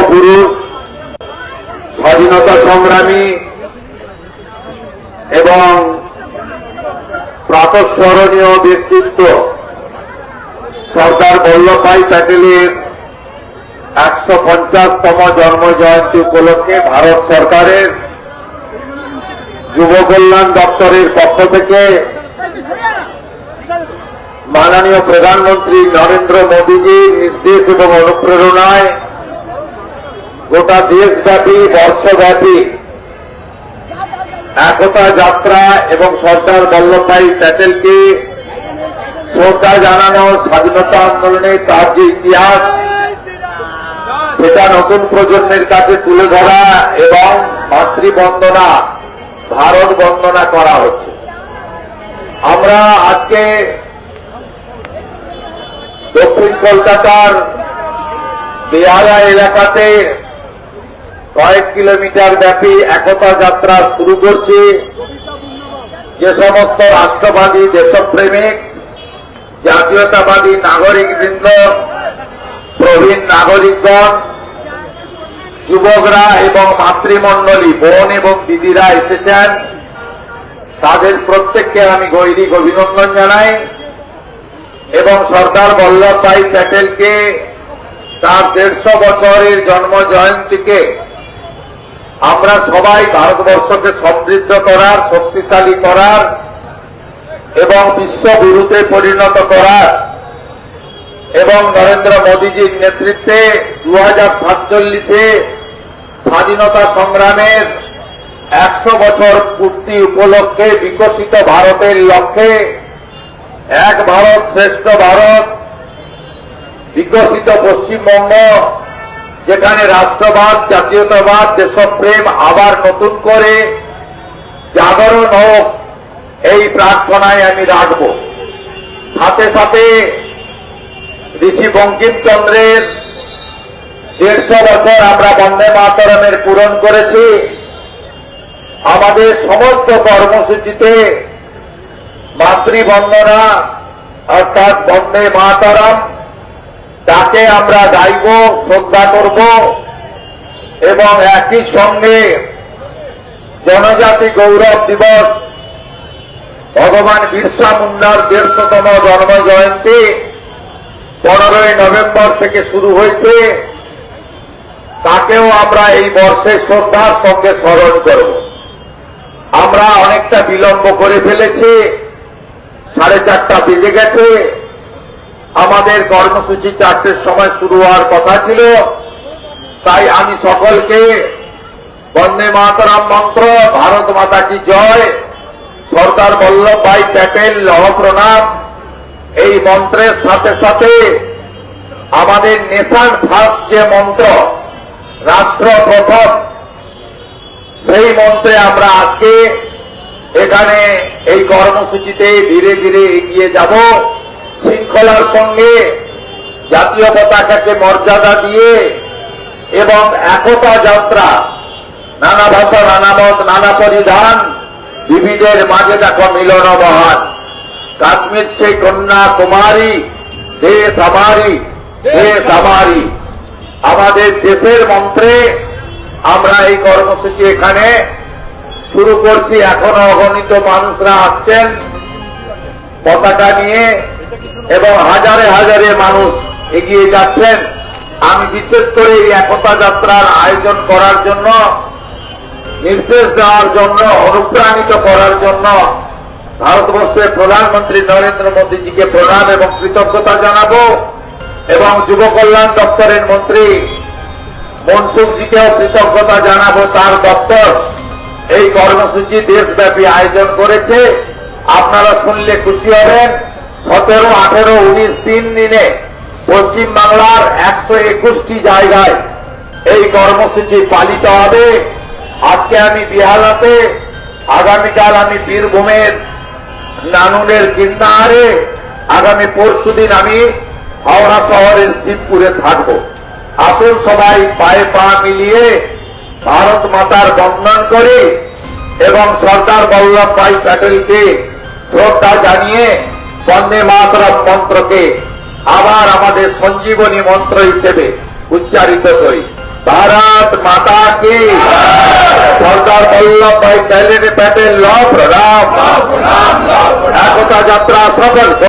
পুরুষ স্বাধীনতা সংগ্রামী এবং প্রাতঃস্মরণীয় ব্যক্তিত্ব সর্দার বল্লভভাই প্যাটেলের একশো পঞ্চাশতম জন্ম জয়ন্তী উপলক্ষে ভারত সরকারের যুব কল্যাণ দপ্তরের পক্ষ থেকে মাননীয় প্রধানমন্ত্রী নরেন্দ্র মোদীজির নির্দেশ এবং অনুপ্রেরণায় গোটা দেশব্যাপী, বর্ষব্যাপী একতা যাত্রা এবং সর্দার বল্লভভাই প্যাটেলকে শ্রদ্ধা জানানো, স্বাধীনতা আন্দোলনে তার যে ইতিহাস, সেটা নতুন প্রজন্মের কাছে তুলে ধরা এবং মাতৃবন্দনা, ভারত বন্দনা করা হচ্ছে। আমরা আজকে দক্ষিণ কলকাতার বেহালা এলাকাতে কয়েক কিলোমিটার ব্যাপী একতা যাত্রা শুরু করছি। যে সমস্ত রাষ্ট্রবাদী দেশপ্রেমিক, জাতীয়তাবাদী নাগরিকবৃন্দ, প্রবীণ নাগরিকগণ, যুবকরা এবং মাতৃমণ্ডলী, বোন এবং দিদিরা এসেছেন। তাদের প্রত্যেককে আমি গৈরিক অভিনন্দন জানাই এবং সর্দার বল্লভভাই প্যাটেলকে তার দেড়শো বছরের জন্ম জয়ন্তীকে আমরা সবাই ভারতবর্ষকে সমৃদ্ধ করার, শক্তিশালী করার এবং বিশ্বগুরুতে পরিণত করার এবং নরেন্দ্র মোদীজির নেতৃত্বে দু হাজার সাতচল্লিশে স্বাধীনতা সংগ্রামের একশো বছর পূর্তি উপলক্ষে বিকশিত ভারতের লক্ষ্যে এক ভারত শ্রেষ্ঠ ভারত, বিকশিত পশ্চিমবঙ্গ যেখানে রাষ্ট্রবাদ, জাতীয়তাবাদ, দেশপ্রেম আবার নতুন করে জাগরণ হোক, এই প্রার্থনায় আমি রাখব। সাথে সাথে ঋষি বঙ্কিমচন্দ্রের দেড়শো বছর আমরা বন্দে মাতরমের পূরণ করেছি। আমাদের সমস্ত কর্মসূচিতে মাতৃবন্দনা অর্থাৎ বন্দে মাতরম তাকে আমরা গাইব, শ্রদ্ধা করব এবং একই সঙ্গে জনজাতি গৌরব দিবস, ভগবান বিরসা মুন্ডার দেড়শতম জন্ম জয়ন্তী পনেরোই নভেম্বর থেকে শুরু হয়েছে। তাকেও আমরা এই বর্ষে শ্রদ্ধার সঙ্গে স্মরণ করব। আমরা অনেকটা বিলম্ব করে ফেলেছি, সাড়ে চারটা বেজে গেছে। আমাদের কর্মসূচি চারটের সময় শুরু হওয়ার কথা ছিল। তাই আমি সকলকে বন্দে মাতরম মন্ত্র, ভারত মাতা কি জয়, সর্দার বল্লভভাই প্যাটেল লহ প্রণাম এই মন্ত্রের সাথে সাথে আমাদের নেশান ফার্স্ট যে মন্ত্র রাষ্ট্র প্রথম সেই মন্ত্রে আমরা আজকে এখানে এই কর্মসূচিতে ধীরে ধীরে এগিয়ে যাব। শৃঙ্খলার সঙ্গে জাতীয় পতাকাকে মর্যাদা দিয়ে এবং একতা যাত্রা নানা ভাষা নানা মত নানা পরিধান বিবিধের মাঝে দেখো মিলন মহান। কাশ্মীর সে কন্যা কুমারী দেশ আমারি দেশ আমারি আমাদের দেশের মন্ত্রে আমরা এই কর্মসূচি এখানে শুরু করছি। এখনও অগণিত মানুষরা আসছেন। পতাকা নিয়ে এবং হাজারে হাজারে মানুষ এগিয়ে যাচ্ছেন। আমি বিশেষ করে এই একতা যাত্রার আয়োজন করার জন্য, নির্দেশ দেওয়ার জন্য, অনুপ্রাণিত করার জন্য ভারতবর্ষের প্রধানমন্ত্রী নরেন্দ্র মোদীজিকে প্রণাম এবং কৃতজ্ঞতা জানাব এবং যুব কল্যাণ দপ্তরের মন্ত্রী মনসুখজিকেও কৃতজ্ঞতা জানাব তার দপ্তর। এই কর্মসূচি দেশব্যাপী আয়োজন করেছে। আপনারা শুনলে খুশি হবেন। সতেরো, আঠেরো, উনিশ, তিন দিনে পশ্চিম বাংলার একশো একুশটি জায়গায় এই কর্মসূচি পালিত হবে। আজকে আমি বিহালাতে, আগামীকাল আমি বীরভূমের নানুনের কিন্নাহারে আগামী পরশু দিন আমি হাওড়া শহরের শিবপুরে থাকব। আসুন সবাই পায়ে পা মিলিয়ে ভারত মাতার বন্দন করে এবং সর্দার বল্লভ ভাই প্যাটেলকে শ্রদ্ধা জানিয়ে বন্দে মাতরম মন্ত্রকে আবার আমাদের সঞ্জীবনী মন্ত্র হিসেবে উচ্চারিত করি। ভারত মাতা কি সর্দার বল্লভ ভাই প্যাটেল ল প্রণাম। একতা যাত্রা সফল